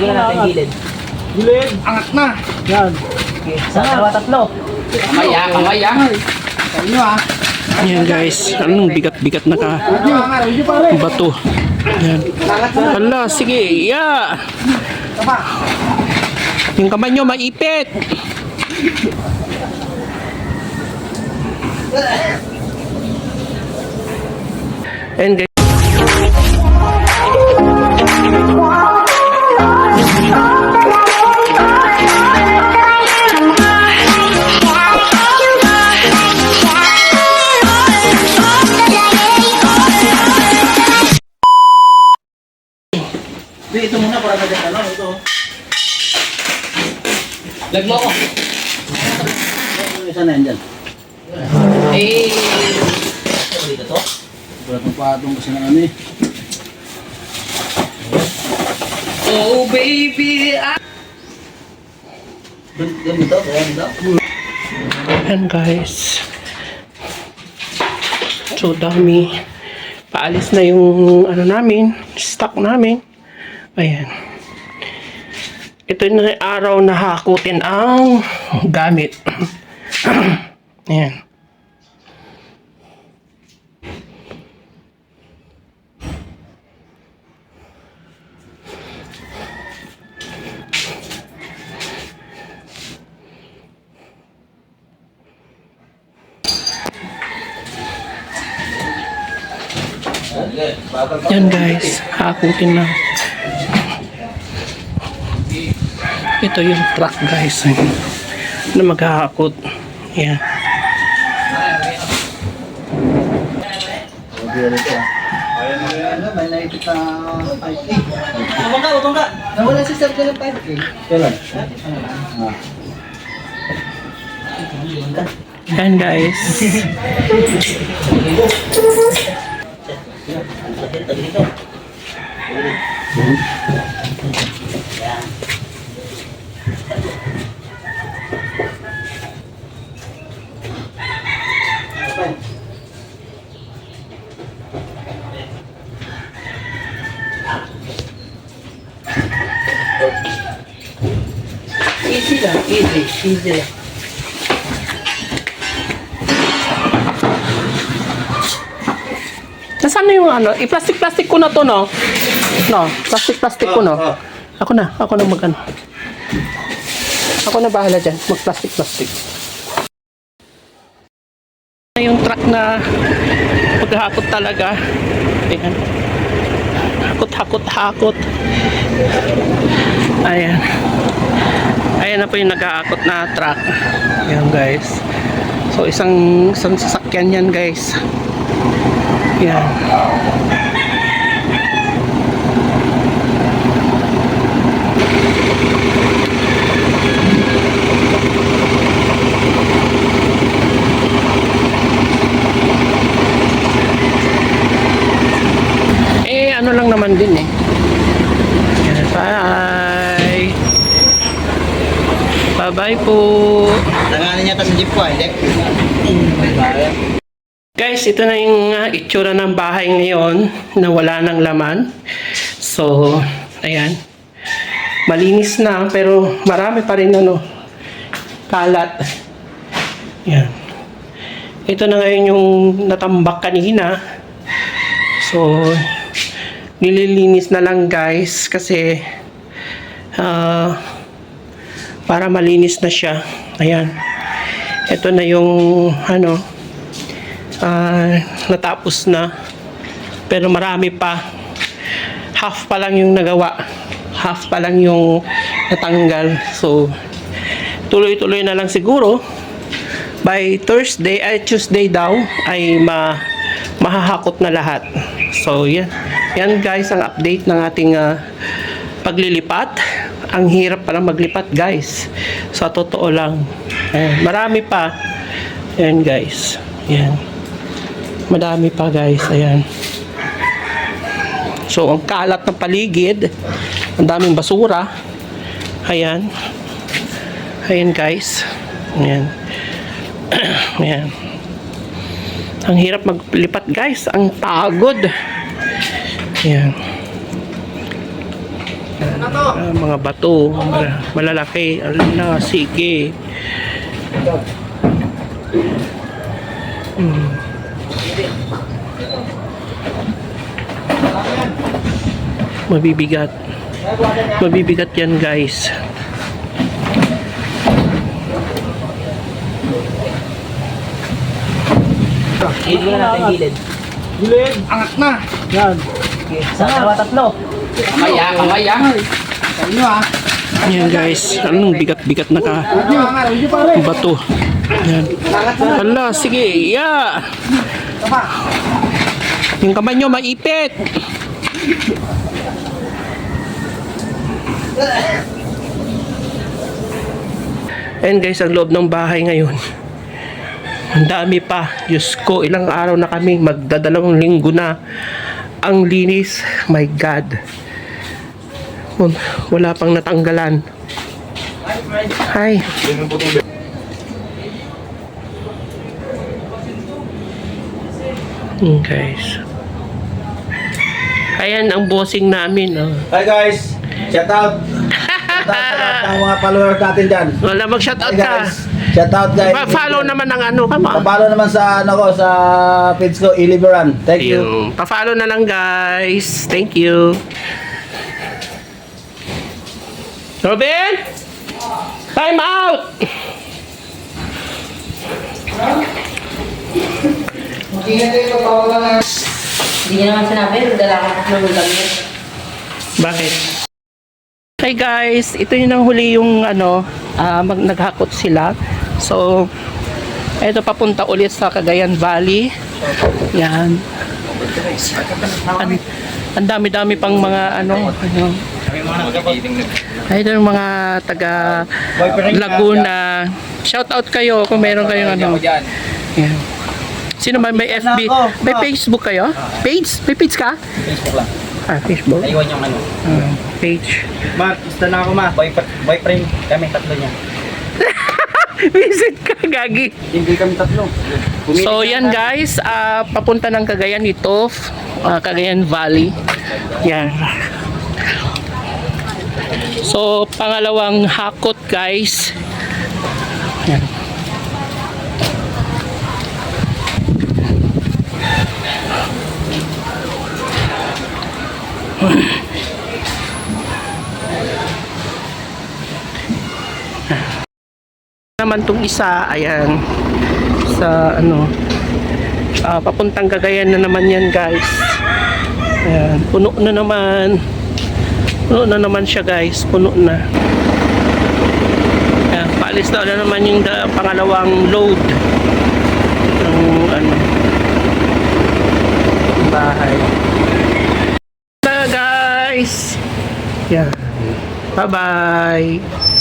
Tingnan natin yung gilid. Gilid. Angat na. Yan. Okay, sa dalawa tatlo. Kamaya, kamaya. Sa inyo ah. Ayan guys, anong bigat-bigat na ka bato. Ayan. Hala, sige, yeah. Yung kamay nyo maipit. Ayan guys. Lag mo ako. Isa na yan dyan. Eh, dito to? Bulat ng patong kasi ng ano eh. Oh, baby, I... Ganito, ganito. Ayan guys. So dami. Paalis na yung ano namin, stock namin. Ayan. Ito na araw na hakutin ang gamit. Ayan. Yan guys, hakutin na. Ito yung truck guys. Na maghahakot. Yan. Ano, may naipit na 5K. Utong ka, utong ka. Nawala si Sir ng 5K. Kailan? Ah. Yan guys. Dito. Easy lang, easy, easy lang. Nasaan na yung ano? I-plastic-plastic ko na to, no? No, plastic-plastic ko, no? Ako na, ako na mag ano. Ako na bahala dyan, mag-plastic-plastic. Yung truck na maghahakot talaga. Ayan. Hakot, hakot, hakot. Ayan. Ayan na po yung nag-aakot na truck. Ayan guys. So isang isang sasakyan yan guys. Yan. Eh, ano lang naman din eh. Bye! Bye-bye po! Nanganin niya sa jeep ko, hindi? Guys, ito na yung uh, itsura ng bahay ngayon na wala ng laman. So, ayan. Malinis na pero marami pa rin ano, kalat. Yan. Ito na ngayon yung natambak kanina. So, nililinis na lang guys kasi ah, para malinis na siya. Ayan. Ito na yung ano, ah, natapos na. Pero marami pa. Half pa lang yung nagawa. Half pa lang yung natanggal. So tuloy-tuloy na lang siguro. By Thursday ay Tuesday daw ay ma mahahakot na lahat. So yan yan guys ang update ng ating ah, paglilipat ang hirap pala maglipat guys sa totoo lang Ayan, marami pa yan guys yan Madami pa guys, ayan. So, ang kalat ng paligid, ang daming basura. Ayan. Ayan guys. Ayan. ayan. Ang hirap maglipat guys, ang pagod. Ayan. Ayan. Ah, mga bato, mal- malalaki. Ala, sige. Hmm. Mabibigat. Mabibigat yan guys. Gilid mo na natin gilid. Gilid. Angat na. Yan. Sa dalawa tatlo. Kamaya, kamaya. Sa inyo ah. Yan guys. Anong bigat-bigat na ka. Bato. Yan. Angat na. Hala, sige. Yeah. Tama. Yung kamay nyo maipit. And guys, ang loob ng bahay ngayon. Ang dami pa. Diyos ko, ilang araw na kami. Magdadalawang linggo na. Ang linis. My God. Wal- Wala pang natanggalan. Hi. Hmm, guys. Ayan ang bossing namin. Oh. Hi guys. Shout out. Out sa lahat ng mga followers natin dyan. Wala mag-shoutout ka. guys. Shout out guys. Pa-follow naman ng ano ka ma. Pa-follow naman sa ano ko sa page ko Iliberan. Thank you. Pa-follow na lang guys. Thank you. Robin? Time out! Hindi niya naman sinabi, dala ka ng gamit. Bakit? Hi guys, ito yun ang huli yung ano, ah, mag naghakot sila. So, ito papunta ulit sa Cagayan Valley. Yan. Ang, dami-dami pang mga ano, ano. Ay, yung mga taga Laguna. Shout out kayo kung meron kayong ano. Yan. Sino ba may FB? May Facebook kayo? Page? May page ka? Facebook lang. Ah, Facebook. Naiwan yung ano. Ah, page. Ma, gusto na ako ma. Boyfriend, boyfriend kami tatlo niya. Visit ka, Gagi. Hindi kami tatlo. So, yan guys. ah, papunta ng Cagayan ito. ah, Cagayan Valley. Yan. So, pangalawang hakot guys. Yan. naman tong isa ayan. Sa ano ah, papuntang Cagayan na naman yan guys. Ayan puno na naman. Puno na naman siya guys. Puno na. Ayan paalis na na naman yung da, pangalawang load. Ng ano bahay na guys yan bye bye